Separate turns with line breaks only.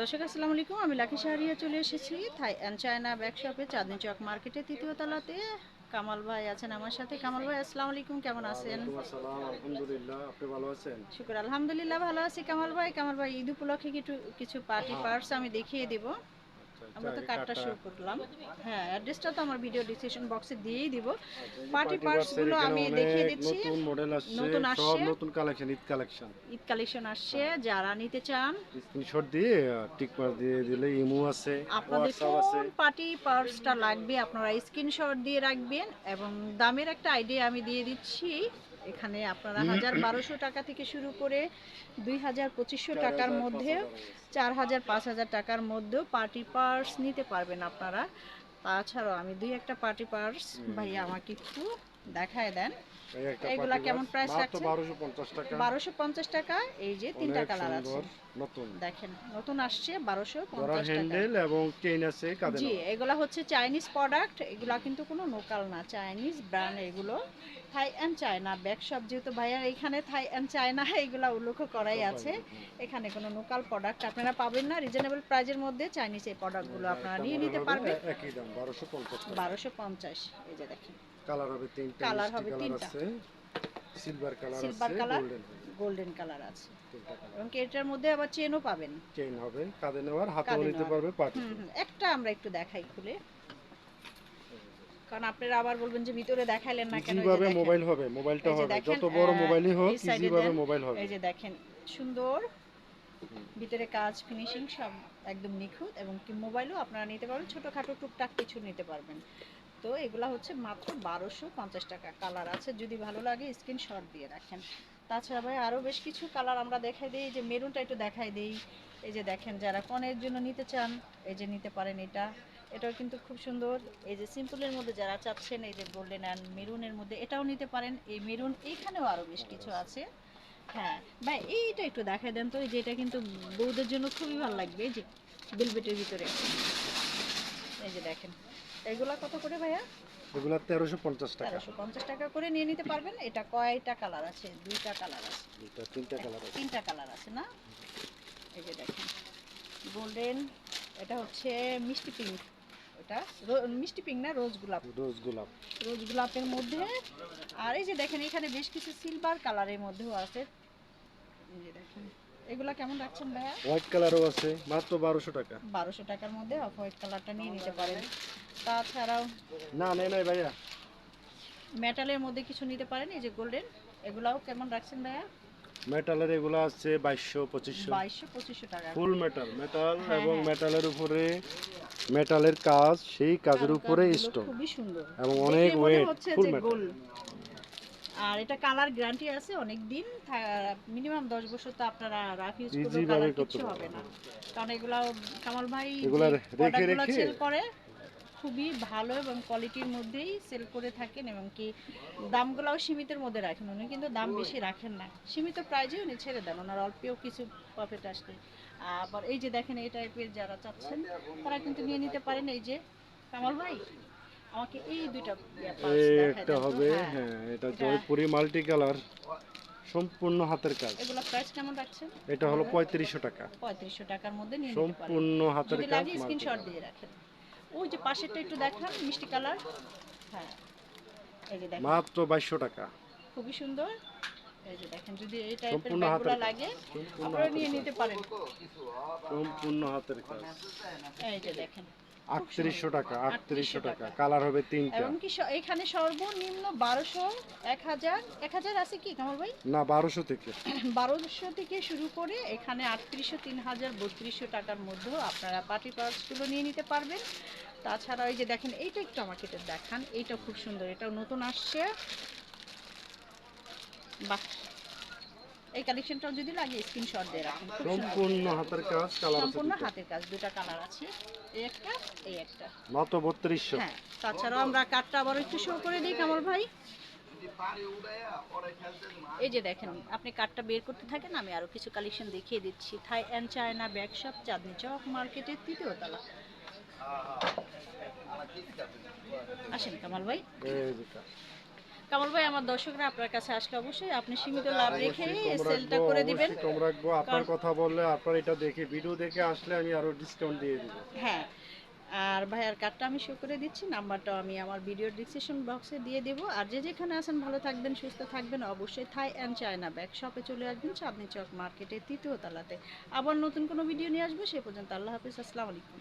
দর্শক আসসালামু আলাইকুম। আমি লাকি শাহরিয়া চলে এসেছি থাই অ্যান্ড চায়না ব্যাকশপে চাঁদনি চক মার্কেটে তৃতীয় তলাতে। কামাল ভাই আছেন আমার সাথে। কামাল ভাই আসসালামু আলাইকুম কেমন আছেন?
আলহামদুলিল্লাহ আপনি ভালো আছেন?
শুক্র আলহামদুলিল্লাহ ভালো আছি। কামাল ভাই কামাল ভাই ঈদ উপলক্ষে কিছু কিছু পার্টি পার্টস আমি দেখিয়ে দেব। আমরা তো কার্ডটা শুরু করলাম। হ্যাঁ অ্যাড্রেসটা তো আমার ভিডিও ডিসক্রিপশন বক্সে দিয়েই দিব। পার্টি পার্টসগুলো আমি দেখিয়ে দিচ্ছি।
নতুন মডেল আসছে
নতুন আসছে।
সব নতুন collection Eid collection
Eid collection আসছে যারা নিতে চান।
স্ক্রিনশট দিয়ে টিক মার্ক দিয়ে দিলে ইমো আছে
আপনাদের কোন পার্টি পার্সটা লাগবে আপনারা স্ক্রিনশট দিয়ে রাখবেন। এবং দামের একটা আইডিয়া আমি দিয়ে দিচ্ছি। এখানে আপনারা হাজার বারোশো টাকা থেকে শুরু করে দুই হাজার পঁচিশশো টাকার মধ্যে চার হাজার পাঁচ হাজার টাকার মধ্যেও পার্টি পার্স নিতে পারবেন আপনারা। তাছাড়াও আমি দুই একটা পার্টি পার্স ভাইয়া আমাকে একটু দেখায় দেন।
এই একটা
এগুলা কেমন
প্রাইস
price
মাত্র
রাখছেন?
1250 টাকা।
বারোশো পঞ্চাশ টাকা এই যে তিনটা কালার আছে।
নতুন।
দেখেন নতুন আসছে বারোশো
ধরা
পঞ্চাশ টাকা।
হ্যান্ডেল এবং চেইন আছে কাঁধে
জি এগুলা হচ্ছে চাইনিজ প্রোডাক্ট এগুলা কিন্তু কোনো লোকাল না চাইনিজ ব্র্যান্ড এগুলো। Thai and China bag shop যেহেতু ভাইয়া এখানে থাই অ্যান্ড চায়না এগুলা উল্লেখ করাই আছে। এখানে। কোনো লোকাল প্রোডাক্ট আপনারা পাবেন না। রিজনেবল প্রাইজের মধ্যে চাইনিজ এই প্রোডাক্টগুলো আপনারা নিয়ে নিতে পারবেন।
একই দাম 1250 টাকা।
বারোশো পঞ্চাশ এই যে দেখেন।
কালার হবে তিনটা কালার
হবে তিনটা।
Silver colour
silver colour
golden
colour আছে। এবং এটার মধ্যে আবার চেনও পাবেন?
চেইন হবে কাঁধে নেওয়ার হাতেও নিতে পারবে
হুম একটা আমরা একটু দেখাই খুলে। কারণ আপনারা আবার বলবেন যে ভিতরে দেখাইলেন না কেন দেখেন।
মোবাইল হবে মোবাইলটা হবে। যত বড় মোবাইলই হোক
দেন।
মোবাইল হবে।
এই যে দেখেন সুন্দর। ভিতরে কাজ ফিনিশিং সব একদম নিখুঁত এবং কি মোবাইলও আপনারা নিতে পারবেন ছোটোখাটো টুকটাক কিছু নিতে পারবেন। তো এগুলা হচ্ছে মাত্র বারোশো পঞ্চাশ টাকা। কালার আছে যদি ভালো লাগে স্ক্রিনশট দিয়ে রাখেন। তাছাড়া ভাই আরও বেশ কিছু কালার আমরা দেখাই দিই। যে মেরুনটা একটু দেখাই দিই। এই যে দেখেন যারা কনের জন্য নিতে চান এই যে নিতে পারেন এটা। এটাও কিন্তু খুব সুন্দর। এই যে সিম্পলের মধ্যে যারা চাচ্ছেন এই যে গোল্ডেন অ্যান্ড মেরুনের মধ্যে এটাও নিতে পারেন। এই মেরুন এইখানেও আরও বেশ কিছু আছে। হ্যাঁ ভাই এইটা একটু দেখাই দেন তো এই যে এটা কিন্তু বউদের জন্য খুবই ভালো লাগবে এই যে বেলভেটের ভিতরে। এই যে দেখেন এগুলা কত করে ভাইয়া?
এগুলা তেরোশো পঞ্চাশ টাকা।
তেরোশো পঞ্চাশ টাকা করে নিয়ে নিতে পারবেন। এটা কয়টা কালার আছে? দুইটা কালার আছে।
এটা তিনটা কালার আছে।
তিনটা কালার আছে না? এই যে দেখেন গোল্ডেন এটা হচ্ছে মিষ্টি পিঙ্ক ওটা। মিষ্টি পিঙ্ক না রোজ গোলাপ।
রোজ গোলাপ।
রোজ গোলাপের মধ্যে। আর এই যে দেখেন এখানে বেশ কিছু সিলভার কালারের মধ্যেও আছে। দেখেন এগুলা কেমন রাখছেন ভাইয়া?
হোয়াইট কালারও আছে মাত্র বারোশো টাকা।
বারোশো টাকার মধ্যে অফ হোয়াইট কালারটা নিয়ে নিতে পারেন। তাছাড়াও
না নেই নাই ভাইয়া।
মেটালের মধ্যে কিছু নিতে পারেন এই যে গোল্ডেন এগুলাও কেমন রাখছেন ভাইয়া?
মেটালের এগুলো আছে বাইশশো পঁচিশশো।
বাইশশো পঁচিশশো টাকা।
ফুল মেটাল মেটাল
হ্যাঁ,
এবং
হ্যাঁ।
মেটালের উপরে মেটালের কাজ সেই কাজের উপরে স্টোন
খুবই সুন্দর।
এবং অনেক
যে
metal।
গোল আর এটা কালার গ্যারান্টি আছে অনেক দিন মিনিমাম দশ বছর তো আপনারা রাফ ইউজ করলে কালার কিছু হবে না। কারণ এগুলা কামাল ভাই
এগুলা রেখে রেখে-
সেল করে খুবই ভালো এবং কোয়ালিটির মধ্যেই সেল করে থাকেন এবং কি দামগুলোও সীমিতের মধ্যে রাখেন। উনি কিন্তু দাম বেশি রাখেন না। সীমিত প্রাইজে উনি ছেড়ে দেন ওনার অল্পেও কিছু প্রফিট আসলে। আবার এই যে দেখেন এই টাইপের যারা চাচ্ছেন তারা কিন্তু নিয়ে নিতে পারেন। এই যে কামাল ভাই আমাকে এই দুইটা
একটা হবে
হ্যাঁ।
হ্যাঁ এটা জয়পুরি মাল্টি কালার সম্পূর্ণ হাতের কাজ।
এগুলো প্রাইস কেমন রাখছেন?
এটা হলো পঁয়ত্রিশশো টাকা।
পঁয়ত্রিশশো টাকার মধ্যে নিয়ে নিতে পারেন।
সম্পূর্ণ হাতের
যদি
কাজ
লাগে স্ক্রিনশট দিয়ে রাখেন। ওই যে পাশেরটা একটু দেখান মিষ্টি কালার। হ্যাঁ এই যে দেখেন।
মাত্র বাইশশো টাকা।
খুবই সুন্দর। এই যে দেখেন যদি এই টাইপের ব্যাগগুলো। লাগে আপনারা নিয়ে নিতে পারেন।
সম্পূর্ণ হাতের কাজ।
এই যে দেখেন।
আটত্রিশশো টাকা আটত্রিশশো টাকা।
টাকা।
কালার হবে তিনটা।
এবং এখানে সর্বনিম্ন বারোশো এক হাজার এক হাজার আছে কি কামাল ভাই?
না বারোশো থেকে।
বারোশো থেকে শুরু করে এখানে আটত্রিশশো তিন হাজার বত্রিশশো টাকার মধ্যেও আপনারা পার্টি পার্সগুলো নিয়ে নিতে পারবেন। তাছাড়া ওই যে দেখেন এইটা একটু আমাকে এটা দেখান। এইটা খুব সুন্দর এটাও নতুন আসছে। বাহ! এই কালেকশনটাও যদি লাগে স্ক্রিনশট দিয়ে রাখুন।
সম্পূর্ণ হাতের কাজ কালার আছে
সম্পূর্ণ। হাতের কাজ দুটা কালার আছে। এই একটা এই একটা।
মাত্র বত্রিশশো।
হ্যাঁ তাছাড়াও আমরা কাঠটা আবার একটু শো করে দিই কামাল ভাই। এই যে দেখেন আপনি কাঠটা বের করতে থাকেন আমি আরও কিছু কালেকশন দেখিয়ে দিচ্ছি। Thai and China bag shop Chandni Chowk মার্কেটের তৃতীয় তলা। আসেন কামাল ভাই।
এই যে কাজ।
কামাল ভাই আমার দর্শকরা আপনার কাছে আসলে অবশ্যই আপনি সীমিত লাভ রেখে সেলটা করে দিবেন।
কম রাখব আপনার কথা বললে আপনার এটা দেখে ভিডিও দেখে আসলে আমি আরও ডিসকাউন্ট দিয়ে দিব।
হ্যাঁ আর ভাইয়ার কার্ডটা আমি শো করে দিচ্ছি নাম্বারটাও আমি আমার ভিডিওর ডিসক্রিপশন বক্সে দিয়ে দেবো। আর যে যেখানে আছেন ভালো থাকবেন সুস্থ থাকবেন অবশ্যই থাই অ্যান্ড চায়না ব্যাগ শপে চলে আসবেন চাঁদনি চক মার্কেটের তৃতীয় তলাতে। আবার নতুন কোনো ভিডিও নিয়ে আসব সে পর্যন্ত আল্লাহ হাফিজ আসসালামু আলাইকুম।